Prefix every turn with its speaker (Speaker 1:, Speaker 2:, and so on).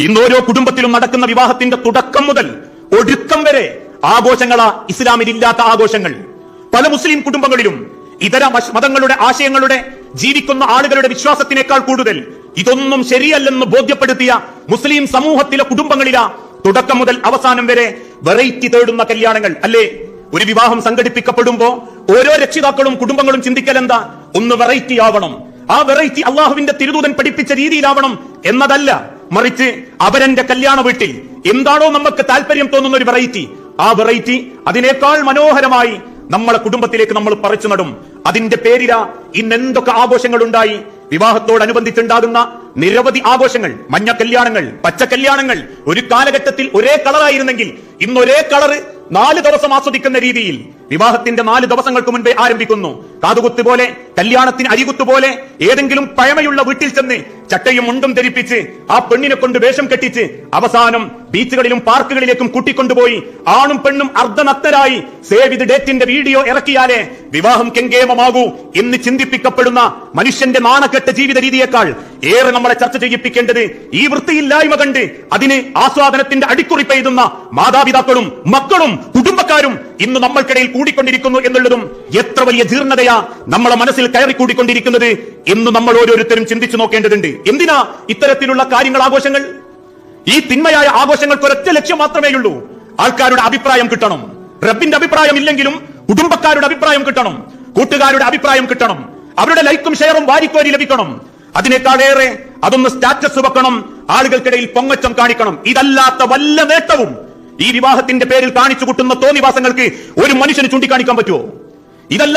Speaker 1: ഇന്ന് ഓരോ കുടുംബത്തിലും നടക്കുന്ന വിവാഹത്തിന്റെ തുടക്കം മുതൽ ഒടുക്കം വരെ ആഘോഷങ്ങളാ ഇസ്ലാമിലില്ലാത്ത ആഘോഷങ്ങൾ. പല മുസ്ലിം കുടുംബങ്ങളിലും ഇതര മതങ്ങളുടെ ആശയങ്ങളുടെ ജീവിക്കുന്ന ആളുകളുടെ വിശ്വാസത്തിനേക്കാൾ കൂടുതൽ ഇതൊന്നും ശരിയല്ലെന്ന് ബോധ്യപ്പെടുത്തിയ മുസ്ലിം സമൂഹത്തിലെ കുടുംബങ്ങളിലാ തുടക്കം മുതൽ അവസാനം വരെ വെറൈറ്റി തേടുന്ന കല്യാണങ്ങൾ അല്ലേ? ഒരു വിവാഹം സംഘടിപ്പിക്കപ്പെടുമ്പോ ഓരോ രക്ഷിതാക്കളും കുടുംബങ്ങളും ചിന്തിക്കൽ എന്താ? ഒന്ന് വെറൈറ്റി ആവണം. ആ വെറൈറ്റി അള്ളാഹുവിന്റെ തിരുദൂതൻ പഠിപ്പിച്ച രീതിയിലാവണം എന്നതല്ല മറിച്ച് അവരന്റെ കല്യാണ വീട്ടിൽ എന്താണോ നമുക്ക് താല്പര്യം തോന്നുന്ന ഒരു വെറൈറ്റി ആ വെറൈറ്റി അതിനേക്കാൾ മനോഹരമായി നമ്മളെ കുടുംബത്തിലേക്ക് നമ്മൾ പറിച്ചു നടും. അതിന്റെ പേരില ഇന്നെന്തൊക്കെ ആഘോഷങ്ങൾ ഉണ്ടായി വിവാഹത്തോടനുബന്ധിച്ചുണ്ടാകുന്ന നിരവധി ആഘോഷങ്ങൾ. മഞ്ഞ കല്യാണങ്ങൾ പച്ച കല്യാണങ്ങൾ. ഒരു കാലഘട്ടത്തിൽ ഒരേ കളറായിരുന്നെങ്കിൽ ഇന്ന് ഒരേ കളറ് നാല് ദിവസം ആസ്വദിക്കുന്ന രീതിയിൽ വിവാഹത്തിന്റെ നാല് ദിവസങ്ങൾക്ക് മുൻപേ ആരംഭിക്കുന്നു. കാതുകുത്ത് പോലെ കല്യാണത്തിന് അരികുത്ത് പോലെ ഏതെങ്കിലും പഴമയുള്ള വീട്ടിൽ ചെന്ന് ചട്ടയും മുണ്ടും ധരിപ്പിച്ച് ആ പെണ്ണിനെ കൊണ്ട് വേഷം കെട്ടിച്ച് അവസാനം ബീച്ചുകളിലും പാർക്കുകളിലേക്കും കൂട്ടിക്കൊണ്ടുപോയി ആണും പെണ്ണും അർദ്ധനഗ്നരായി സേവ് ഇത് ഡേറ്റിന്റെ വീഡിയോ ഇറക്കിയാലേ വിവാഹം കെങ്കേമമാകൂ എന്ന് ചിന്തിപ്പിക്കപ്പെടുന്ന മനുഷ്യന്റെ നാണക്കെട്ട ജീവിത രീതിയേക്കാൾ ഏറെ നമ്മളെ ചർച്ച ചെയ്യിപ്പിക്കേണ്ടത് ഈ വൃത്തിയില്ലായ്മ കണ്ട് അതിന് ആസ്വാദനത്തിന്റെ അടിക്കുറി പെയ്തുന്ന മാതാപിതാക്കളും മക്കളും കുടുംബക്കാരും ഇന്ന് നമ്മൾക്കിടയിൽ കൂടിക്കൊണ്ടിരിക്കുന്നു എന്നുള്ളതും എത്ര വലിയ ജീർണതയാ നമ്മളെ മനസ്സിൽ കയറി കൂടിക്കൊണ്ടിരിക്കുന്നത് എന്ന് നമ്മൾ ഓരോരുത്തരും ചിന്തിച്ചു നോക്കേണ്ടതുണ്ട്. എന്തിനാ ഇത്തരത്തിലുള്ള കാര്യങ്ങൾ ആഘോഷങ്ങൾ? ഈ തിന്മയായ ആഘോഷങ്ങൾക്ക് ഒരൊറ്റ ലക്ഷ്യം മാത്രമേ ഉള്ളൂ. ആൾക്കാരുടെ അഭിപ്രായം കിട്ടണം. റബ്ബിന്റെ അഭിപ്രായം ഇല്ലെങ്കിലും കുടുംബക്കാരുടെ അഭിപ്രായം കിട്ടണം. കൂട്ടുകാരുടെ അഭിപ്രായം കിട്ടണം. അവരുടെ ലൈക്കും ഷെയറും വാരിക്കോരി ലഭിക്കണം. അതിനേക്കാളേറെ അതൊന്ന് സ്റ്റാറ്റസ് വെക്കണം. ആളുകൾക്കിടയിൽ പൊങ്ങച്ചം കാണിക്കണം. ഇതല്ലാത്ത വല്ല നേട്ടവും ഈ വിവാഹത്തിന്റെ പേരിൽ കാണിച്ചു കൂട്ടുന്ന തോന്നിവാസങ്ങൾക്ക് ഒരു മനുഷ്യന് ചൂണ്ടിക്കാണിക്കാൻ പറ്റുമോ? ഇതല്ല